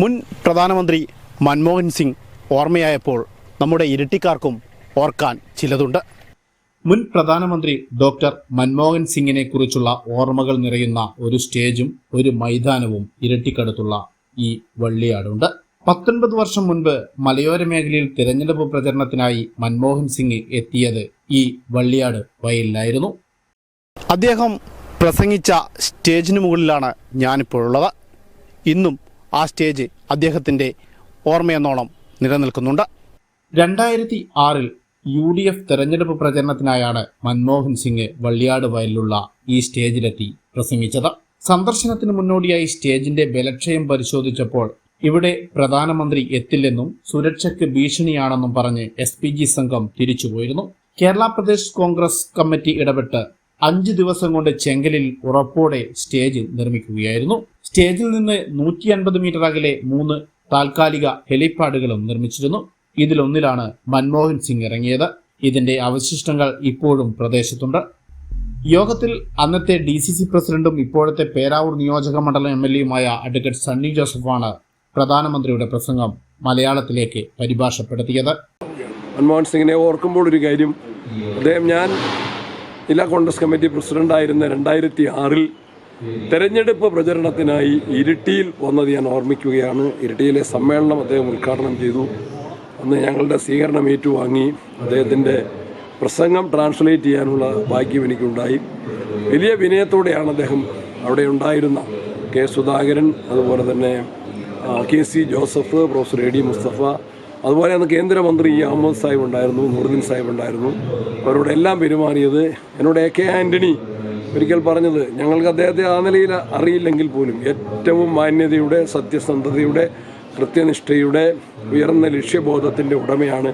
മുൻ പ്രധാനമന്ത്രി മൻമോഹൻ സിംഗ് ഓർമ്മയായപ്പോൾ നമ്മുടെ ഇരട്ടിക്കാർക്കും ഓർക്കാൻ ചിലതുണ്ട്. മുൻ പ്രധാനമന്ത്രി ഡോക്ടർ മൻമോഹൻ സിംഗിനെ കുറിച്ചുള്ള ഓർമ്മകൾ നിറയുന്ന ഒരു സ്റ്റേജും ഒരു മൈതാനവും ഇരട്ടിക്കടുത്തുള്ള ഈ വള്ളിയാടുണ്ട്. പത്തൊൻപത് വർഷം മുൻപ് മലയോര മേഖലയിൽ തിരഞ്ഞെടുപ്പ് പ്രചരണത്തിനായി മൻമോഹൻ സിംഗ് എത്തിയത് ഈ വള്ളിയാട് വയലിലായിരുന്നു. അദ്ദേഹം പ്രസംഗിച്ച സ്റ്റേജിന് മുകളിലാണ് ഞാനിപ്പോഴുള്ളത്. ഇന്നും ആ സ്റ്റേജ് അദ്ദേഹത്തിന്റെ ഓർമ്മയെന്നോണം നിലനിൽക്കുന്നുണ്ട്. രണ്ടായിരത്തി ആറിൽ യു ഡി എഫ് തെരഞ്ഞെടുപ്പ് പ്രചരണത്തിനായാണ് മൻമോഹൻ സിംഗ് വള്ളിയാട് വയലിലുള്ള ഈ സ്റ്റേജിലെത്തി പ്രസംഗിച്ചത്. സന്ദർശനത്തിന് മുന്നോടിയായി സ്റ്റേജിന്റെ ബലക്ഷയം പരിശോധിച്ചപ്പോൾ ഇവിടെ പ്രധാനമന്ത്രി എത്തില്ലെന്നും സുരക്ഷയ്ക്ക് ഭീഷണിയാണെന്നും പറഞ്ഞ് എസ് സംഘം തിരിച്ചുപോയിരുന്നു. കേരള പ്രദേശ് കോൺഗ്രസ് കമ്മിറ്റി ഇടപെട്ട് അഞ്ച് ദിവസം കൊണ്ട് ചെങ്കലിൽ ഉറപ്പോടെ സ്റ്റേജ് നിർമ്മിക്കുകയായിരുന്നു. സ്റ്റേജിൽ നിന്ന് നൂറ്റി അൻപത് മീറ്റർ അകലെ മൂന്ന് താൽക്കാലിക ഹെലിപ്പാഡുകളും നിർമ്മിച്ചിരുന്നു. ഇതിലൊന്നിലാണ് മൻമോഹൻ സിംഗ് ഇറങ്ങിയത്. ഇതിന്റെ അവശിഷ്ടങ്ങൾ ഇപ്പോഴും പ്രദേശത്തുണ്ട്. യോഗത്തിൽ അന്നത്തെ ഡി സി സി പ്രസിഡന്റും ഇപ്പോഴത്തെ പേരാവൂർ നിയോജക മണ്ഡലം എം എൽ എയുമായ അഡ്വക്കേറ്റ് സണ്ണി ജോസഫാണ് പ്രധാനമന്ത്രിയുടെ പ്രസംഗം മലയാളത്തിലേക്ക് പരിഭാഷപ്പെടുത്തിയത്. മൻമോഹൻ സിംഗിനെ ഓർക്കുമ്പോൾ ഒരു കാര്യം. അദ്ദേഹം ഞാൻ ജില്ലാ കോൺഗ്രസ് കമ്മിറ്റി പ്രസിഡന്റായിരുന്ന രണ്ടായിരത്തി ആറിൽ തെരഞ്ഞെടുപ്പ് പ്രചരണത്തിനായി ഇരിട്ടിയിൽ വന്നത് ഞാൻ ഓർമ്മിക്കുകയാണ്. ഇരിട്ടിയിലെ സമ്മേളനം അദ്ദേഹം ഉദ്ഘാടനം ചെയ്തു. അന്ന് ഞങ്ങളുടെ സ്വീകരണം ഏറ്റുവാങ്ങി. അദ്ദേഹത്തിന്റെ പ്രസംഗം ട്രാൻസ്ലേറ്റ് ചെയ്യാനുള്ള ഭാഗ്യം എനിക്കുണ്ടായി. വലിയ വിനയത്തോടെയാണ് അദ്ദേഹം അവിടെ ഉണ്ടായിരുന്ന കെ സുധാകരൻ അതുപോലെ തന്നെ K C Joseph professor A D Mustafa അതുപോലെ അന്ന് കേന്ദ്രമന്ത്രി ഇ അഹമ്മദ് സാഹിബ് ഉണ്ടായിരുന്നു നൂറുദ്ദീൻ സാഹിബ് ഉണ്ടായിരുന്നു. അവരോട് എല്ലാം പെരുമാറിയത് എന്നോട് എ കെ ആന്റണി ഒരിക്കൽ പറഞ്ഞത് ഞങ്ങൾക്ക് അദ്ദേഹത്തെ ആ നിലയിൽ അറിയില്ലെങ്കിൽ പോലും ഏറ്റവും മാന്യതയുടെ സത്യസന്ധതയുടെ കൃത്യനിഷ്ഠയുടെ ഉയർന്ന ലക്ഷ്യബോധത്തിന്റെ ഉടമയാണ്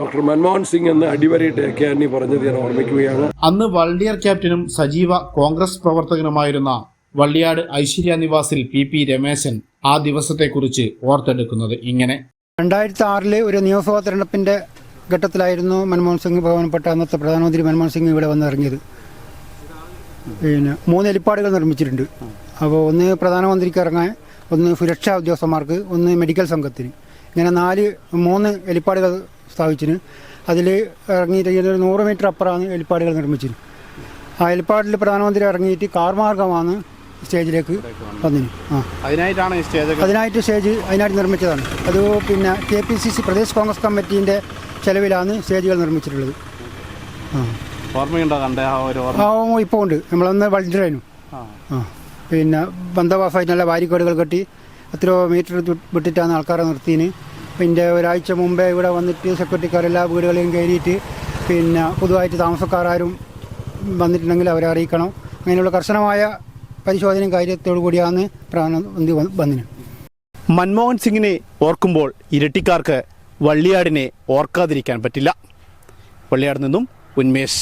ഡോക്ടർ മൻമോഹൻ സിംഗ് എന്ന് അടിവരയിട്ട് എ കെ ആന്റണി പറഞ്ഞത് ഞാൻ ഓർമ്മിക്കുകയാണ്. അന്ന് വള്ളിയർ ക്യാപ്റ്റനും സജീവ കോൺഗ്രസ് പ്രവർത്തകനുമായിരുന്ന വള്ളിയാട് ഐശ്വര്യ നിവാസിൽ പി പി രമേശൻ ആ ദിവസത്തെക്കുറിച്ച് ഓർത്തെടുക്കുന്നത് ഇങ്ങനെ. രണ്ടായിരത്തി ആറിലെ ഒരു നിയമസഭാ തെരഞ്ഞെടുപ്പിന്റെ ഘട്ടത്തിലായിരുന്നു മൻമോഹൻ സിംഗ് ബഹുമാനപ്പെട്ട അന്നത്തെ പ്രധാനമന്ത്രി മൻമോഹൻ സിംഗ് ഇവിടെ വന്നിറങ്ങിയത്. പിന്നെ മൂന്ന് എലിപ്പാടുകൾ നിർമ്മിച്ചിട്ടുണ്ട്. അപ്പോൾ ഒന്ന് പ്രധാനമന്ത്രിക്ക് ഇറങ്ങാൻ ഒന്ന് സുരക്ഷാ ഉദ്യോഗസ്ഥന്മാർക്ക് ഒന്ന് മെഡിക്കൽ സംഘത്തിന്. ഇങ്ങനെ നാല് മൂന്ന് എലിപ്പാടുകൾ സ്ഥാപിച്ചിന്. അതിൽ ഇറങ്ങിയിട്ട് നൂറ് മീറ്റർ അപ്പുറമാണ് എലിപ്പാടുകൾ നിർമ്മിച്ചിന്. ആ എലിപ്പാടിൽ പ്രധാനമന്ത്രി ഇറങ്ങിയിട്ട് കാർ മാർഗമാണ് സ്റ്റേജിലേക്ക് വന്നിന്. ആ. അതിനായിട്ടാണ് സ്റ്റേജ് അതിനായിട്ട് സ്റ്റേജ് അതിനായിട്ട് നിർമ്മിച്ചതാണ്. അത് പിന്നെ K P C C Pradesh Congress കമ്മിറ്റീന്റെ ചെലവിലാണ് സ്റ്റേജുകൾ നിർമ്മിച്ചിട്ടുള്ളത്. ആ. ഓർമ്മയുണ്ടോ കണ്ട ആ ഒരു ആ ഓ, ഇപ്പോൾ ഉണ്ട്. നമ്മളന്ന് വളണ്ടിയറായിരുന്നു ആ. പിന്നെ ബന്ധവാസായിട്ട് നല്ല വാരിക്കേടുകൾ കെട്ടി എത്രയോ മീറ്റർ ചു- വിട്ടിട്ടാണ് ആൾക്കാരെ നിർത്തിന്. പിന്നെ ഒരാഴ്ച മുമ്പേ ഇവിടെ വന്നിട്ട് സെക്യൂരിറ്റിക്കാരെല്ലാ വീടുകളിലും കയറിയിട്ട് പിന്നെ പൊതുവായിട്ട് താമസക്കാരും വന്നിട്ടുണ്ടെങ്കിൽ അവരെ അറിയിക്കണം. അങ്ങനെയുള്ള കർശനമായ പരിശോധനയും കാര്യത്തോടു കൂടിയാണ് പ്രധാനമന്ത്രി വന്ന് വന്നിന്. മൻമോഹൻ സിംഗിനെ ഓർക്കുമ്പോൾ ഇരട്ടിക്കാർക്ക് വള്ളിയാടിനെ ഓർക്കാതിരിക്കാൻ പറ്റില്ല. വള്ളിയാട് നിന്നും ഉന്മേഷ്.